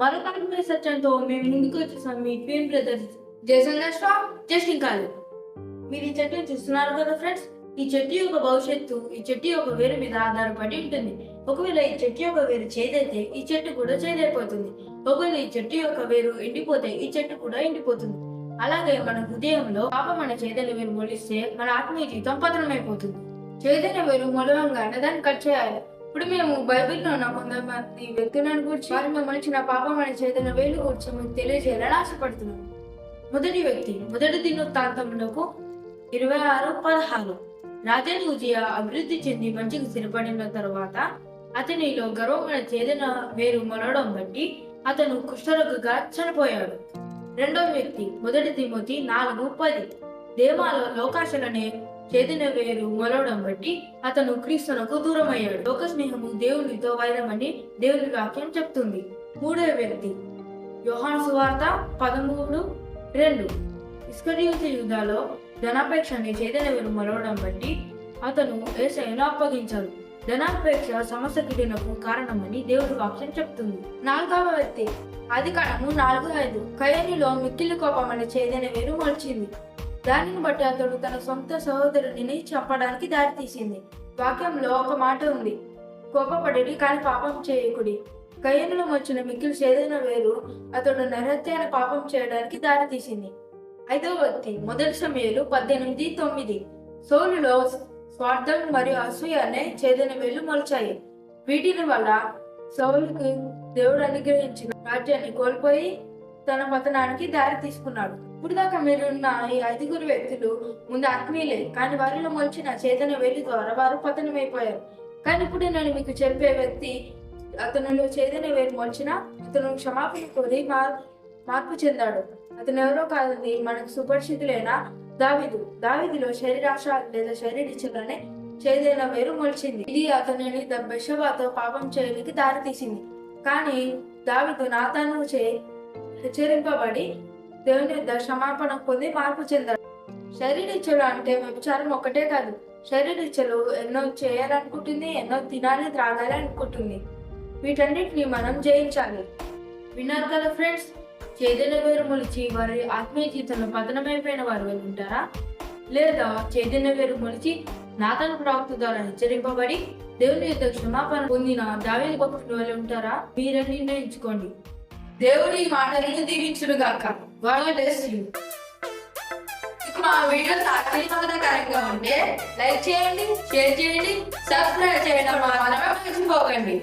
సత్యంతో మేము ముందుకు వచ్చేసాం మీ twin brothers Jason stop Justin కాలేదు మీరు ఈ చెట్టుని చూస్తున్నారు కదా ఫ్రెండ్స్ ఈ చెట్టు యొక్క భవిష్యత్తు ఈ చెట్టు యొక్క వేరు మీద ఆధారపడి ఉంటుంది. ఒకవేళ ఈ చెట్టు యొక్క వేరు చేదైతే ఈ చెట్టు కూడా చేదైపోతుంది. ఒకవేళ ఈ చెట్టు యొక్క వేరు ఎండిపోతే ఈ చెట్టు కూడా ఎండిపోతుంది. అలాగే మన హృదయంలో పాపం అనే చైతన్య వేరు మొలిస్తే మన ఆత్మీయ జీవితం పతనమైపోతుంది. చైతన్య వేరు మొలవంగానే దాన్ని కట్ చేయాలి. ఇప్పుడు మేము బైబిల్లో ఉన్న కొంతమంది వ్యక్తులను గురించి వారి మమ్మల్ని చిన్న పాపం అనే చేతుల వేలు గురించి మీకు తెలియజేయాలని ఆశపడుతున్నాను మొదటి వ్యక్తి మొదటి దినోత్తాంతములకు ఇరవై ఆరు పదహారు. రాజని ఉజయ అభివృద్ధి చెంది మంచికి స్థిరపడిన తర్వాత అతనిలో గర్వమైన చేదన వేరు మొలడం బట్టి అతను కుష్ఠరోగిగా చనిపోయాడు. రెండో వ్యక్తి మొదటి తిమోతి నాలుగు పది. దేమాలో లోకాశలనే చేదిన వేరు మొలవడం బట్టి అతను క్రీస్తునకు దూరం అయ్యాడు లోక స్నేహము దేవునితో వైరమని దేవుని వాక్యం చెప్తుంది. మూడవ వ్యక్తి యోహాను సువార్త పదమూడు రెండు. ఇస్కరియుత యుద్ధాలో ధనాపేక్షని అనే వేరు మొలవడం బట్టి అతను ఏసైను అప్పగించాడు. ధనాపేక్ష సమస్య కిడినకు కారణమని దేవుడి వాక్యం చెప్తుంది. నాలుగవ వ్యక్తి అధికారము నాలుగు ఐదు. కయనిలో మిక్కిలి కోపం అనే చేదన వేరు మొలిచింది. దానిని బట్టి అతడు తన సొంత సహోదరుని చంపడానికి దారితీసింది. వాక్యంలో ఒక మాట ఉంది. కోపపడి కానీ పాపం చేయకుడి. కయ్యనులో వచ్చిన మిక్కిలి చేదైన వేరు అతడు నరహత్యాన పాపం చేయడానికి దారితీసింది. ఐదవ వ్యక్తి మొదటి సమయంలో పద్దెనిమిది తొమ్మిది. సోలులో స్వార్థం మరియు అసూయ అనే చేదైన వేలు మొలిచాయి. వీటిని వల్ల సౌలుకి దేవుడు అనుగ్రహించిన రాజ్యాన్ని కోల్పోయి తన పతనానికి దారి తీసుకున్నాడు. ఇప్పుడు దాకా మీరున్న ఈ ఐదుగురు వ్యక్తులు ముందు ఆత్మీయులే కానీ వారిలో మొలిచిన చేతన వేలి ద్వారా వారు పతనమైపోయారు. కానీ ఇప్పుడు నేను మీకు చెప్పే వ్యక్తి అతనిలో చేతన వేలు మొలిచిన అతను క్షమాపణ కోరి మార్ మార్పు చెందాడు. అతను ఎవరో కాదని మనకు సుపరిచితులైన దావిదు. దావిదిలో శరీరాశ లేదా శరీరిచ్చలనే చేదైన వేరు మొలిచింది. ఇది అతనిని బెషబాతో పాపం చేయడానికి దారి తీసింది. కానీ దావిదు నాతాను చే హెచ్చరింపబడి దేవుని యొక్క క్షమాపణ పొంది మార్పు చెందాడు. శరీరిచ్చలు అంటే వ్యభిచారం ఒకటే కాదు శరీరిచ్చలు ఎన్నో చేయాలనుకుంటుంది ఎన్నో తినాలి త్రాగాలి అనుకుంటుంది. వీటన్నిటిని మనం జయించాలి. విన్నారు కదా ఫ్రెండ్స్? చైతన్య వేరు మొలిచి వారి ఆత్మీయ జీవితంలో పతనమైపోయిన వారు వెళ్ళి ఉంటారా? లేదా చైతన్య వేరు మొలిచి నాతన ప్రవక్త ద్వారా హెచ్చరింపబడి దేవుని యొక్క క్షమాపణ పొందిన దావేది గొప్ప వెళ్ళి ఉంటారా? మీరే నిర్ణయించుకోండి. దేవుడి ఈ మాటలను దీవించును గాక గాడ్ బ్లెస్ మా వీడియోస్ ఆశీర్వాదకరంగా ఉంటే లైక్ చేయండి షేర్ చేయండి సబ్స్క్రైబ్ చేయడం మాత్రమే మర్చిపోకండి.